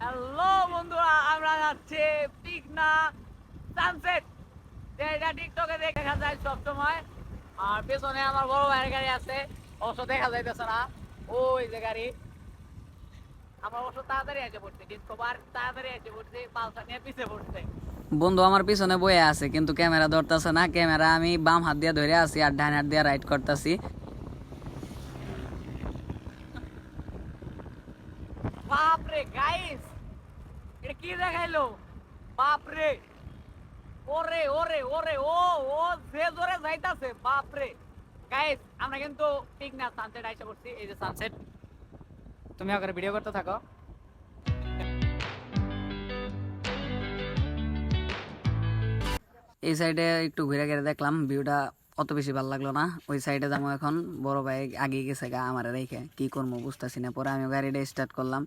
Hello বন্ধুরা আমরা যাচ্ছি পিকনা সানসেট। যেটা টিকটকে দেখা যায় সবসময়। আর পেছনে আমার বড় ভাইয়ের গাড়ি আছে অবশ্য দেখা যাইতেছে না। ওই যে গাড়ি। আমার অবশ্য তাড়াতাড়ি এসে পড়ছে ডিসকভার তাড়াতাড়ি এসে পড়ছে পালসা নিয়ে পিছিয়ে পড়ছে। বন্ধু আমার পিছনে বয়ে আছে কিন্তু ক্যামেরা ধরতেছে না। ক্যামেরা আমি বাম হাত দিয়ে ধরে আছি আর ডান হাত দিয়ে রাইড করতেছি। বাপরে গাইস এটা কি দেখাইলো? বাপরে। ওরে ওরে ওরে, ও ও যে জোরে যাইতাছে, বাপরে। গাইস আমরা কিন্তু পিকনা সানসেট আইসা করছি এই যে সানসেট তুমি আগে ভিডিও করতে থাকো। এই সাইডে একটু ঘুরে ঘুরে দেখলাম ভিউটা অত বেশি ভালো লাগল না। ওই সাইডে যাব এখন। বড় ভাই আগে গেছে গা আমার রেখে। কি করব বুঝতেছি না। পরে আমি গাড়িটা স্টার্ট করলাম।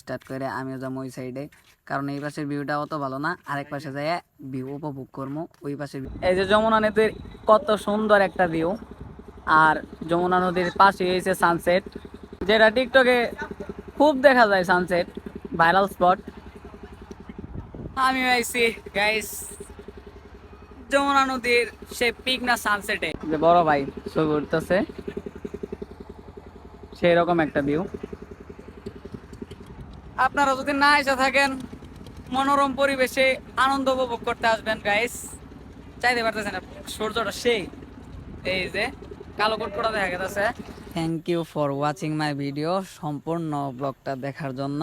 স্টার্ট করে আমিও যাব ওই সাইডে কারণ এই পাশের ভিউটা অত ভালো না। আরেক পাশে যাই ভিউ উপভোগ করব। ওই পাশে এই যে যমুনা নদীর কত সুন্দর একটা ভিউ আর যমুনা নদীর পাশে হয়েছে সানসেট যেটা টিকটকে খুব দেখা যায় সানসেট ভাইরাল স্পট আমি আইছি। গাইস যমুনা নদীর সে পিক না সানসেটে যে বড় ভাই ছবি উঠতেছে সেই রকম একটা ভিউ আপনারা যদি না এসে থাকেন মনোরম পরিবেশে আনন্দ উপভোগ করতে আসবেন গাইস চাইতে পারতেছেন সূর্যটা সেই। এই যে কালো কোটকোটা দেখা গেছে। Thank you for watching my video সম্পূর্ণ ব্লগটা দেখার জন্য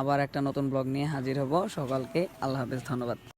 আবার একটা নতুন ব্লগ নিয়ে হাজির হব। সকালকে আল্লাহ হাফেজ ধন্যবাদ।